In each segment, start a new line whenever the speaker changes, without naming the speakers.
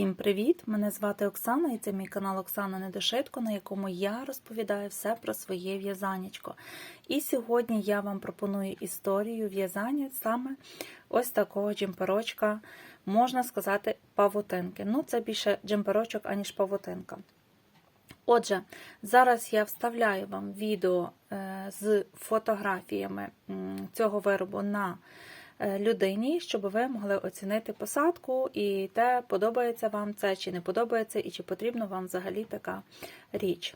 Всім привіт! Мене звати Оксана і це мій канал Оксана Недошитко, на якому я розповідаю все про своє в'язаннячко. І сьогодні я вам пропоную історію в'язання саме ось такого джемперочка, можна сказати, павутинки. Ну, це більше джемперочок, аніж павутинка. Отже, зараз я вставляю вам відео е, з фотографіями цього виробу на людині, щоб ви могли оцінити посадку і те, подобається вам це чи не подобається, і чи потрібна вам взагалі така річ.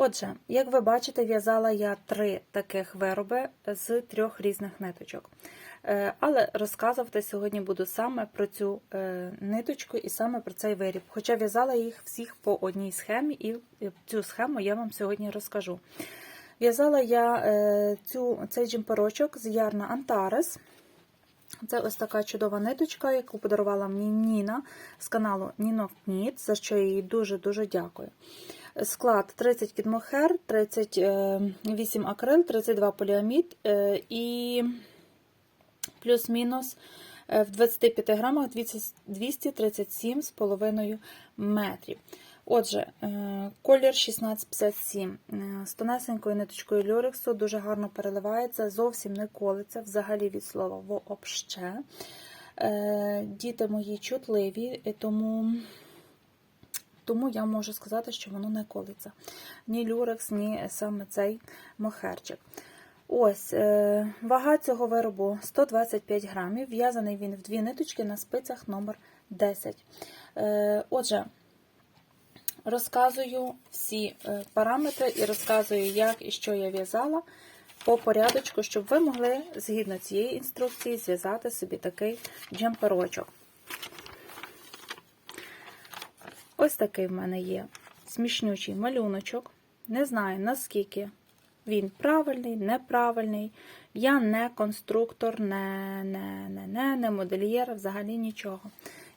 Отже, як ви бачите, в'язала я три таких вироби з трьох різних ниточок. Е, Але розказувати сьогодні буду саме про цю е, ниточку і саме про цей виріб. Хоча в'язала їх всіх по одній схемі, і цю схему я вам сьогодні розкажу. В'язала я е, цю, цей джемперочок з ярна Антарес. Це ось така чудова ниточка, яку подарувала мені Ніна з каналу Нінок Ніт, за що я їй дуже-дуже дякую. Склад 30 кідмохер, 38 акрил, 32 поліамід е, і плюс-мінус е, в 25 грамах 237,5 метрів. Отже, е, колір 1657. З тонесенькою ниточкою люрексу дуже гарно переливається, зовсім не колиться, взагалі від слова вообще. Діти мої чутливі, тому тому я можу сказати, що воно не колиться. Ні люрекс, ні саме цей мохерчик. Ось, е, Вага цього виробу 125 грамів. В'язаний він в дві ниточки на спицях номер 10 е, Отже, розказую всі е, параметри і розказую, як і що я в'язала по порядочку, щоб ви могли, згідно цієї інструкції, зв'язати собі такий джемперочок. Ось такий в мене є смішнючий малюночок. Не знаю, наскільки він правильний, неправильний. Я не конструктор, не не, не, не, не модельєр, взагалі нічого.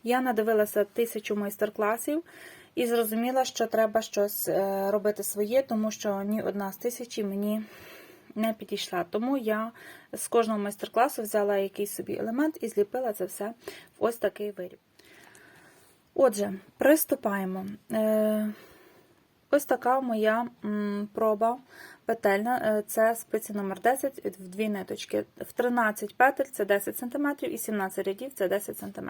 Я надивилася тисячу майстер-класів і зрозуміла, що треба щось е, робити своє, тому що ні одна з тисячі мені не підійшла. Тому я з кожного майстер-класу взяла якийсь собі елемент і зліпила це все в ось такий виріб. Отже, приступаємо. Е, ось така моя проба петельна. Е, це спиці номер 10 в дві ниточки. В 13 петель це 10 см, і 17 рядів це 10 см.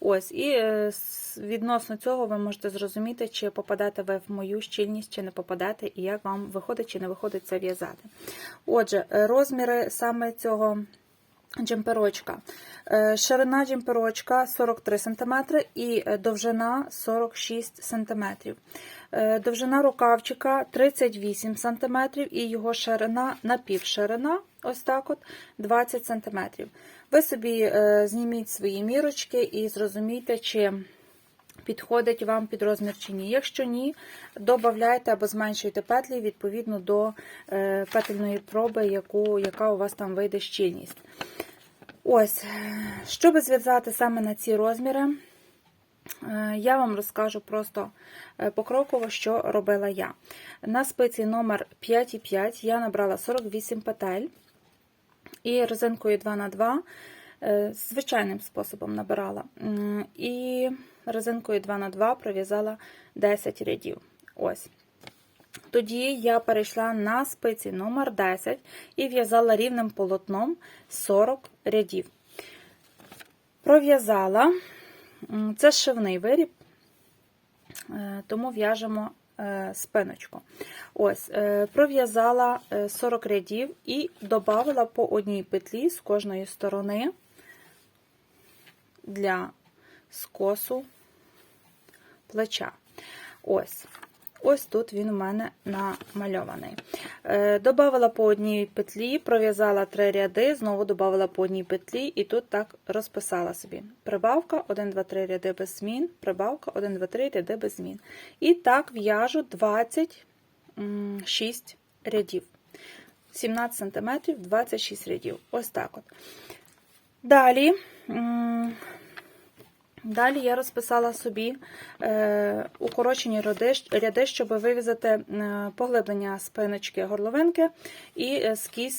Ось, І е, відносно цього ви можете зрозуміти, чи попадете ви в мою щільність, чи не попадете, і як вам виходить чи не виходить це в'язати. Отже, розміри саме цього джемперочка. Е, ширина джемперочка 43 см і е, довжина 46 см. Е, довжина рукавчика 38 см і його ширина напівширина, ось так от 20 см. Ви собі зніміть свої мірочки і зрозумійте, чи підходить вам під розмір чи ні. Якщо ні, додавайте або зменшуйте петлі відповідно до петельної проби, яку, яка у вас там вийде щільність. Ось, щоб зв'язати саме на ці розміри, е, я вам розкажу просто е, покроково, що робила я. На спиці номер 5,5 я набрала 48 петель. І резинкою 2х2 е, звичайним способом набирала. І резинкою 2х2 пров'язала 10 рядів. Ось. Тоді я перейшла на спиці номер 10 і в'язала рівним полотном 40 рядів. Пров'язала, це шивний виріб, е, тому в'яжемо е, спиночку. Ось, е, пров'язала е, 40 рядів і додала по одній петлі з кожної сторони для скосу плеча. Ось. Ось тут він у мене намальований. Е, Добавила по одній петлі, пров'язала три ряди, знову додавала по одній петлі, і тут так розписала собі. Прибавка 1, 2, 3 ряди без змін, прибавка 1, 2, 3 ряди без змін. І так в'яжу 26 рядів. 17 см, 26 рядів. Ось так от. Далі. Далі я розписала собі е, укорочені ряди, щоб вивізати е, поглиблення спиночки горловинки і е,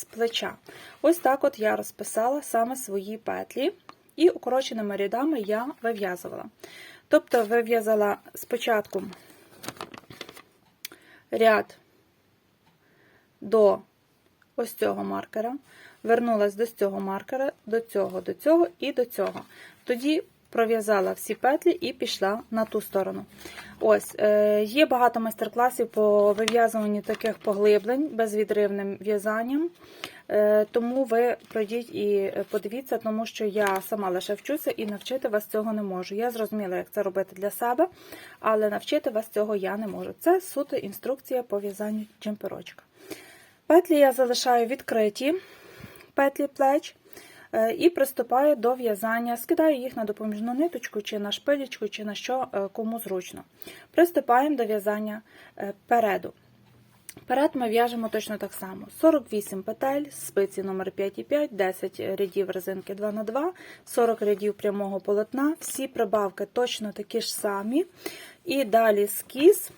плеча. Ось так от я розписала саме свої петлі, і укороченими рядами я вив'язувала. Тобто, вив'язала спочатку ряд до ось цього маркера, вернулась до цього маркера, до цього, до цього і до цього. Тоді пров'язала всі петлі і пішла на ту сторону. Ось, е, Є багато майстер-класів по вив'язуванню таких поглиблень безвідривним в'язанням. Е, Тому ви пройдіть і подивіться, тому що я сама лише вчуся і навчити вас цього не можу. Я зрозуміла, як це робити для себе, але навчити вас цього я не можу. Це суто інструкція по в'язанню джемперочка. Петлі я залишаю відкриті, петлі плеч. Е, І приступаю до в'язання, скидаю їх на допоміжну ниточку, чи на шпилечку, чи на що е, кому зручно. Приступаємо до в'язання е, переду. Перед ми в'яжемо точно так само: 48 петель, спиці номер 5,5, 10 рядів резинки 2х2, 40 рядів прямого полотна, всі прибавки точно такі ж самі. І далі скіз.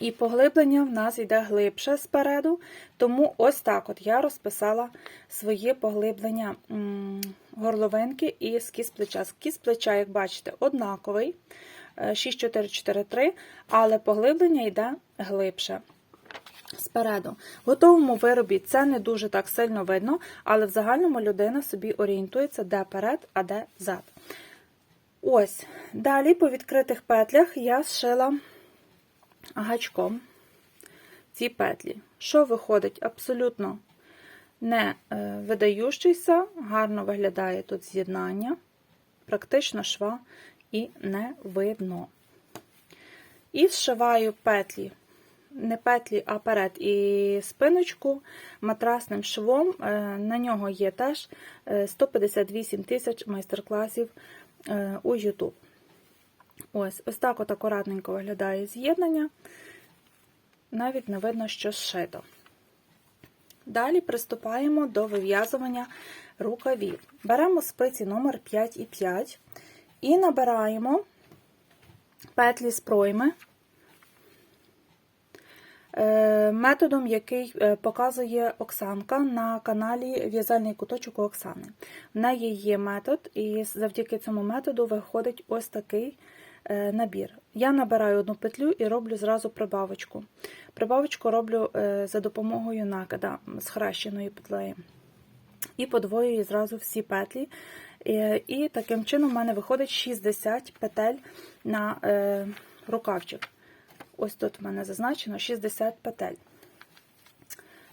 І поглиблення в нас йде глибше спереду, тому ось так от я розписала своє поглиблення горловинки і скіз плеча. Скіз плеча, як бачите, однаковий 6-4-4-3, але поглиблення йде глибше. Спереду. В готовому виробі це не дуже так сильно видно, але в загальному людина собі орієнтується, де перед, а де зад. Ось. Далі по відкритих петлях я зшила гачком ці петлі. Що виходить абсолютно не е, видаючийся, гарно виглядає тут з'єднання, практично шва і не видно. І зшиваю петлі, не петлі, а перед і спиночку матрасним швом. Е, На нього є теж е, 158 тисяч майстер-класів е, у YouTube. Ось ось так от акуратненько виглядає з'єднання. Навіть не видно, що зшито. Далі приступаємо до вив'язування рукавів. Беремо спиці номер 5 і 5 і набираємо петлі з пройми е, методом, який е, показує Оксанка на каналі В'язальний куточок у Оксани. В неї є метод, і завдяки цьому методу виходить ось такий набір. Я набираю одну петлю і роблю зразу прибавочку. Прибавочку роблю е, за допомогою накида з хрещеної петлею. І подвоюю зразу всі петлі. Е, І таким чином в мене виходить 60 петель на е, рукавчик. Ось тут в мене зазначено 60 петель.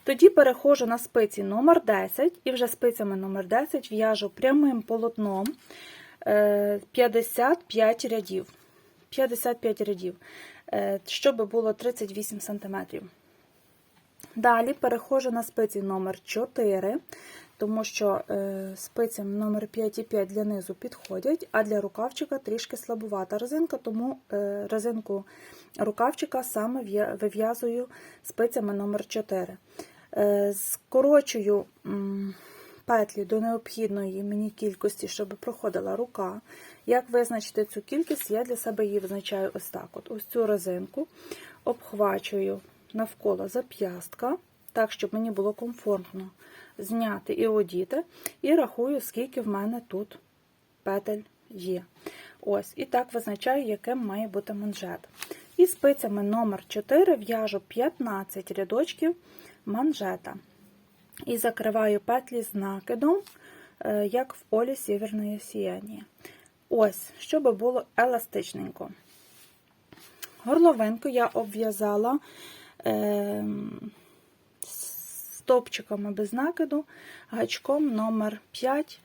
Тоді переходжу на спиці номер 10 і вже спицями номер 10 в'яжу прямим полотном е, 55 рядів. 55 рядів, е, щоб було 38 см. Далі переходжу на спиці номер 4 тому що е, спицям номер 5 і 5 для низу підходять, а для рукавчика трішки слабувата резинка, тому е, резинку рукавчика саме вив'язую спицями номер 4 Е, Скорочую петлі до необхідної мені кількості, щоб проходила рука. Як визначити цю кількість, я для себе її визначаю ось так. От Ось цю резинку обхвачую навколо зап'ястка так, щоб мені було комфортно зняти і одіти, і рахую, скільки в мене тут петель є. Ось, і так визначаю, яким має бути манжет. І спицями номер 4 в'яжу 15 рядочків манжета. І закриваю петлі з накидом, е, як в Олі Сєвєрної Сіянії. Ось, щоб було еластичненько. Горловинку я обв'язала е, стопчиками без накиду, гачком номер 5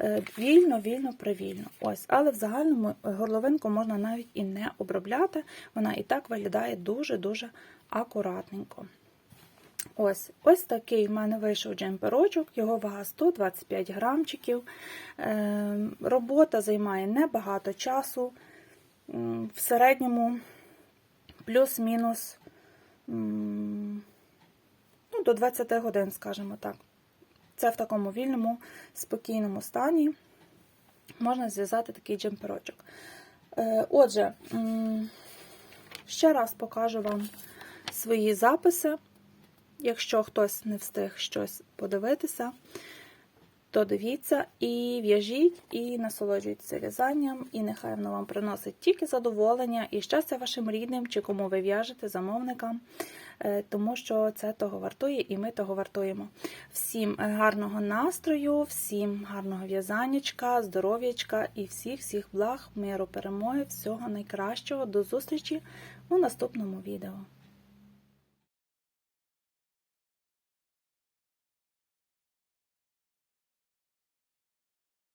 е, вільно, вільно, привільно. Ось, але в загальному горловинку можна навіть і не обробляти, вона і так виглядає дуже-дуже акуратненько. Ось ось такий в мене вийшов джемперочок, його вага 125 грамчиків. Е, робота займає небагато часу. В середньому плюс-мінус ну, до 20 годин, скажімо так. Це в такому вільному, спокійному стані можна зв'язати такий джемперочок. Е, Отже, ще раз покажу вам свої записи. Якщо хтось не встиг щось подивитися, то дивіться і в'яжіть, і насолоджуйтеся в'язанням, і нехай воно вам приносить тільки задоволення і щастя вашим рідним, чи кому ви в'яжете, замовникам, е, тому що це того вартує, і ми того вартуємо. Всім гарного настрою, всім гарного в'язаннячка, здоров'ячка і всіх-всіх благ, миру, перемоги, всього найкращого. До зустрічі у наступному відео.